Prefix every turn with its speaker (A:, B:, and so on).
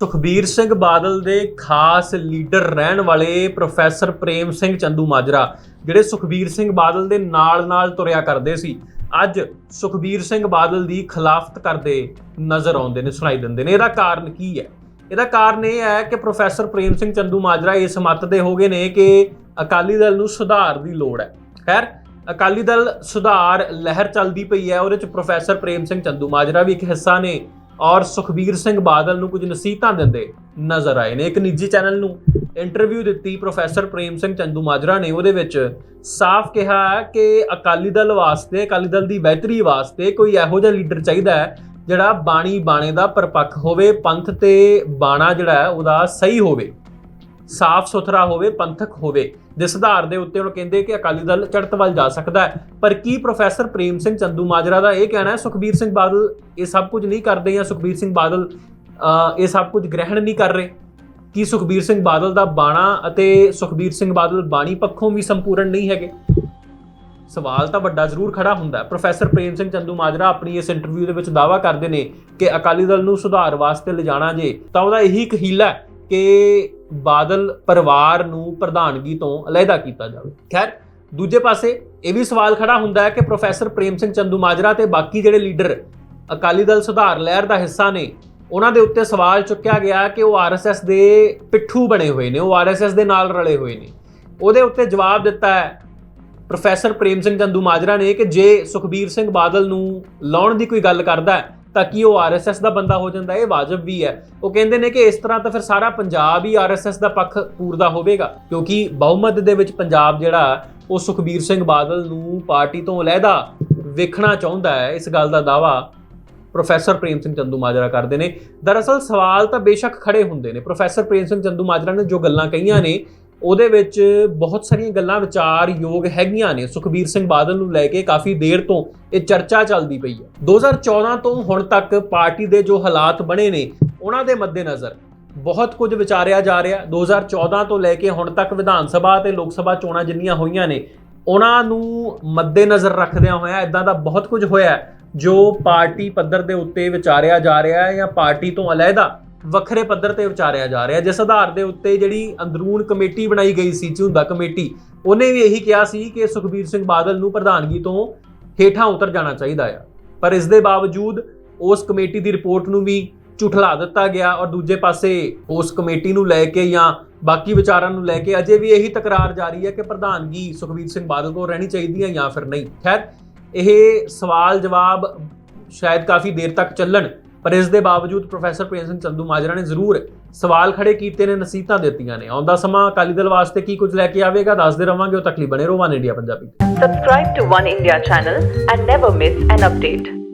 A: ਸੁਖਬੀਰ ਸਿੰਘ ਬਾਦਲ ਦੇ ਖਾਸ ਲੀਡਰ ਰਹਿਣ ਵਾਲੇ ਪ੍ਰੋਫੈਸਰ ਪ੍ਰੇਮ ਸਿੰਘ ਚੰਦੂ ਮਾਜਰਾ, ਜਿਹੜੇ ਸੁਖਬੀਰ ਸਿੰਘ ਬਾਦਲ ਦੇ ਨਾਲ-ਨਾਲ ਤੁਰਿਆ ਕਰਦੇ ਸੀ, ਅੱਜ ਸੁਖਬੀਰ ਸਿੰਘ ਬਾਦਲ ਦੀ ਖਿਲਾਫਤ ਕਰਦੇ ਨਜ਼ਰ ਆਉਂਦੇ ਨੇ, ਸੁਣਾਈ ਦਿੰਦੇ ਨੇ। ਇਹਦਾ ਕਾਰਨ ਕੀ ਹੈ? ਇਹਦਾ ਕਾਰਨ ਇਹ ਹੈ ਕਿ ਪ੍ਰੋਫੈਸਰ ਪ੍ਰੇਮ ਸਿੰਘ ਚੰਦੂ ਮਾਜਰਾ ਇਸ ਮੱਤ ਦੇ ਹੋ ਗਏ ਨੇ ਕਿ ਅਕਾਲੀ ਦਲ ਨੂੰ ਸੁਧਾਰ ਦੀ ਲੋੜ ਹੈ। ਖੈਰ, ਅਕਾਲੀ ਦਲ ਸੁਧਾਰ ਲਹਿਰ ਚੱਲਦੀ ਪਈ ਹੈ, ਉਹਦੇ ਚ ਪ੍ਰੋਫੈਸਰ ਪ੍ਰੇਮ ਸਿੰਘ ਚੰਦੂ ਮਾਜਰਾ ਵੀ ਇੱਕ ਹਿੱਸਾ ਨੇ। ਔਰ ਸੁਖਬੀਰ ਸਿੰਘ ਬਾਦਲ ਨੂੰ ਕੁਝ ਨਸੀਹਤਾਂ ਦਿੰਦੇ ਨਜ਼ਰ ਆਏ ਨੇ। ਇੱਕ ਨਿੱਜੀ ਚੈਨਲ ਨੂੰ ਇੰਟਰਵਿਊ ਦਿੱਤੀ ਪ੍ਰੋਫੈਸਰ ਪ੍ਰੇਮ ਸਿੰਘ ਚੰਦੂ ਮਾਜਰਾ ਨੇ। ਉਹਦੇ ਵਿੱਚ ਸਾਫ਼ ਕਿਹਾ ਕਿ ਅਕਾਲੀ ਦਲ ਵਾਸਤੇ, ਅਕਾਲੀ ਦਲ ਦੀ ਬਿਹਤਰੀ ਵਾਸਤੇ ਕੋਈ ਇਹੋ ਜਿਹਾ ਲੀਡਰ ਚਾਹੀਦਾ ਹੈ ਜਿਹੜਾ ਬਾਣੀ ਬਾਣੇ ਦਾ ਪਰਪੱਖ ਹੋਵੇ, ਪੰਥ ਤੇ ਬਾਣਾ ਜਿਹੜਾ ਉਹਦਾ ਸਹੀ ਹੋਵੇ। ਸਾਫ਼ ਸੁਥਰਾ ਹੋਵੇ, ਪੰਥਕ ਹੋਵੇ, ਜਿਸ ਆਧਾਰ ਦੇ ਉੱਤੇ ਉਹ ਕਹਿੰਦੇ ਕਿ ਅਕਾਲੀ ਦਲ ਚੜਤ ਵੱਲ ਜਾ ਸਕਦਾ ਹੈ। ਪਰ ਕੀ ਪ੍ਰੋਫੈਸਰ ਪ੍ਰੇਮ ਸਿੰਘ ਚੰਦੂ ਮਾਜਰਾ ਦਾ ਇਹ ਕਹਿਣਾ ਹੈ, ਸੁਖਬੀਰ ਸਿੰਘ ਬਾਦਲ ਇਹ ਸਭ ਕੁਝ ਨਹੀਂ ਕਰਦੇ ਜਾਂ ਸੁਖਬੀਰ ਸਿੰਘ ਬਾਦਲ ਇਹ ਸਭ ਕੁਝ ਗ੍ਰਹਿਣ ਨਹੀਂ ਕਰ ਰਹੇ? ਕੀ ਸੁਖਬੀਰ ਸਿੰਘ ਬਾਦਲ ਦਾ ਬਾਣਾ ਅਤੇ ਸੁਖਬੀਰ ਸਿੰਘ ਬਾਦਲ ਬਾਣੀ ਪੱਖੋਂ ਵੀ ਸੰਪੂਰਨ ਨਹੀਂ ਹੈਗੇ? ਸਵਾਲ ਤਾਂ ਵੱਡਾ ਜ਼ਰੂਰ ਖੜਾ ਹੁੰਦਾ ਹੈ। ਪ੍ਰੋਫੈਸਰ ਪ੍ਰੇਮ ਸਿੰਘ ਚੰਦੂ ਮਾਜਰਾ ਆਪਣੀ ਇਸ ਇੰਟਰਵਿਊ ਦੇ ਵਿੱਚ ਦਾਅਵਾ ਕਰਦੇ ਨੇ ਕਿ ਅਕਾਲੀ ਦਲ ਨੂੰ ਸੁਧਾਰ ਵਾਸਤੇ ਲਿਜਾਣਾ ਜੇ, ਤਾਂ ਉਹਦਾ ਇਹੀ ਇੱਕ ਹੀਲਾ ਹੈ। ਕਿ ਬਾਦਲ ਪਰਿਵਾਰ ਨੂੰ ਪ੍ਰਧਾਨਗੀ ਤੋਂ ਅਲੱਗਾ ਕੀਤਾ ਜਾਵੇ। ਖੈਰ, ਦੂਜੇ ਪਾਸੇ ਇਹ ਵੀ ਸਵਾਲ ਖੜਾ ਹੁੰਦਾ ਹੈ ਕਿ ਪ੍ਰੋਫੈਸਰ ਪ੍ਰੇਮ ਸਿੰਘ ਚੰਦੂ ਮਾਜਰਾ ਤੇ ਬਾਕੀ ਜਿਹੜੇ ਲੀਡਰ ਅਕਾਲੀ ਦਲ ਸੁਧਾਰ ਲਹਿਰ ਦਾ ਹਿੱਸਾ ਨੇ, ਉਹਨਾਂ ਦੇ ਉੱਤੇ ਸਵਾਲ ਚੁੱਕਿਆ ਗਿਆ ਕਿ ਉਹ ਆਰਐਸਐਸ ਦੇ ਪਿੱਠੂ ਬਣੇ ਹੋਏ ਨੇ, ਉਹ ਆਰਐਸਐਸ ਦੇ ਨਾਲ ਰਲੇ ਹੋਏ ਨੇ। ਉਹਦੇ ਉੱਤੇ ਜਵਾਬ ਦਿੱਤਾ ਹੈ ਪ੍ਰੋਫੈਸਰ ਪ੍ਰੇਮ ਸਿੰਘ ਚੰਦੂ ਮਾਜਰਾ ਨੇ ਕਿ ਜੇ ਸੁਖਬੀਰ ਸਿੰਘ ਬਾਦਲ ਨੂੰ ਲਾਉਣ ਦੀ ਕੋਈ ਗੱਲ ਕਰਦਾ ਹੈ ਤਾਂ ਕਿ ਉਹ ਆਰਐਸਐਸ ਦਾ ਬੰਦਾ ਹੋ ਜਾਂਦਾ, ਇਹ ਵਾਜਬ ਵੀ ਹੈ। ਉਹ ਕਹਿੰਦੇ ਨੇ ਕਿ ਇਸ ਤਰ੍ਹਾਂ ਤਾਂ ਫਿਰ ਸਾਰਾ ਪੰਜਾਬ ਹੀ ਆਰਐਸਐਸ ਦਾ ਪੱਖ ਪੂਰਦਾ ਹੋਵੇਗਾ, ਕਿਉਂਕਿ ਬਹੁਮਤ ਦੇ ਵਿੱਚ ਪੰਜਾਬ ਜਿਹੜਾ ਉਹ ਸੁਖਬੀਰ ਸਿੰਘ ਬਾਦਲ ਨੂੰ ਪਾਰਟੀ ਤੋਂ ਅਲੱਗਾ ਵੇਖਣਾ ਚਾਹੁੰਦਾ ਹੈ। ਇਸ ਗੱਲ ਦਾ ਦਾਵਾ ਪ੍ਰੋਫੈਸਰ ਪ੍ਰੇਮ ਸਿੰਘ ਚੰਦੂ ਮਾਜਰਾ ਕਰਦੇ ਨੇ। ਦਰਅਸਲ ਸਵਾਲ ਤਾਂ ਬੇਸ਼ੱਕ ਖੜੇ ਹੁੰਦੇ ਨੇ। ਪ੍ਰੋਫੈਸਰ ਪ੍ਰੇਮ ਸਿੰਘ ਚੰਦੂ ਮਾਜਰਾ ਨੇ ਜੋ ਗੱਲਾਂ ਕਹੀਆਂ ਨੇ ਉਹਦੇ ਵਿੱਚ ਬਹੁਤ ਸਾਰੀਆਂ ਗੱਲਾਂ ਵਿਚਾਰਯੋਗ ਹੈਗੀਆਂ ਨੇ। ਸੁਖਬੀਰ ਸਿੰਘ ਬਾਦਲ ਨੂੰ ਲੈ ਕੇ ਕਾਫੀ ਦੇਰ ਤੋਂ ਇਹ ਚਰਚਾ ਚੱਲਦੀ ਪਈ ਹੈ। 2014 ਤੋਂ ਹੁਣ ਤੱਕ ਪਾਰਟੀ ਦੇ ਜੋ ਹਾਲਾਤ ਬਣੇ ਨੇ, ਉਹਨਾਂ ਦੇ ਮੱਦੇਨਜ਼ਰ ਬਹੁਤ ਕੁਝ ਵਿਚਾਰਿਆ ਜਾ ਰਿਹਾ। 2014 ਤੋਂ ਲੈ ਕੇ ਹੁਣ ਤੱਕ ਵਿਧਾਨ ਸਭਾ ਤੇ ਲੋਕ ਸਭਾ ਚੋਣਾਂ ਜਿੰਨੀਆਂ ਹੋਈਆਂ ਨੇ, ਉਹਨਾਂ ਨੂੰ ਮੱਦੇਨਜ਼ਰ ਰੱਖਦਿਆਂ ਹੋਇਆ ਇਦਾਂ ਦਾ ਬਹੁਤ ਕੁਝ ਹੋਇਆ ਜੋ ਪਾਰਟੀ ਪੱਧਰ ਦੇ ਉੱਤੇ ਵਿਚਾਰਿਆ ਜਾ ਰਿਹਾ ਹੈ ਜਾਂ ਪਾਰਟੀ ਤੋਂ ਅਲੱਗਾ ਵੱਖਰੇ ਪੱਧਰ ਤੇ ਵਿਚਾਰਿਆ ਜਾ ਰਿਹਾ। ਜਿਸ ਆਧਾਰ ਦੇ ਉੱਤੇ ਜਿਹੜੀ ਅੰਦਰੂਨ ਕਮੇਟੀ ਬਣਾਈ ਗਈ ਸੀ, ਝੁੰਦਾ ਕਮੇਟੀ, ਉਹਨੇ ਵੀ ਇਹੀ ਕਿਹਾ ਸੀ ਕਿ ਸੁਖਬੀਰ ਸਿੰਘ ਬਾਦਲ ਨੂੰ ਪ੍ਰਧਾਨਗੀ ਤੋਂ ਹੇਠਾਂ ਉਤਰ ਜਾਣਾ ਚਾਹੀਦਾ ਆ। ਪਰ ਇਸ ਦੇ ਬਾਵਜੂਦ ਉਸ ਕਮੇਟੀ ਦੀ ਰਿਪੋਰਟ ਨੂੰ ਵੀ ਝੁਠਲਾ ਦਿੱਤਾ ਗਿਆ ਔਰ ਦੂਜੇ ਪਾਸੇ ਉਸ ਕਮੇਟੀ ਨੂੰ ਲੈ ਕੇ ਜਾਂ ਬਾਕੀ ਵਿਚਾਰਾਂ ਨੂੰ ਲੈ ਕੇ ਅਜੇ ਵੀ ਇਹੀ ਤਕਰਾਰ ਜਾਰੀ ਹੈ ਕਿ ਪ੍ਰਧਾਨਗੀ ਸੁਖਬੀਰ ਸਿੰਘ ਬਾਦਲ ਕੋਲ ਰਹਿਣੀ ਚਾਹੀਦੀ ਹੈ ਜਾਂ ਫਿਰ ਨਹੀਂ। ਖੈਰ, ਇਹ ਸਵਾਲ ਜਵਾਬ ਸ਼ਾਇਦ ਕਾਫੀ ਦੇਰ ਤੱਕ ਚੱਲਣ। ਪਰ ਇਸ ਦੇ ਬਾਵਜੂਦ ਪ੍ਰੋਫੈਸਰ ਪ੍ਰੇਮ ਸਿੰਘ ਚੰਦੂ ਮਾਜਰਾ ਨੇ ਜ਼ਰੂਰ ਸਵਾਲ ਖੜੇ ਕੀਤੇ ਨੇ, ਨਸੀਹਤਾਂ ਦਿੱਤੀਆਂ ਨੇ। ਆਉਂਦਾ ਸਮਾਂ ਅਕਾਲੀ ਦਲ ਵਾਸਤੇ ਕੀ ਕੁਝ ਲੈ ਕੇ ਆਵੇਗਾ, ਦੱਸਦੇ ਰਵਾਂਗੇ। ਉਹ ਤੱਕ ਬਣੇ ਰਹੋ India Punjabi
B: Subscribe to One India channel and never miss an update.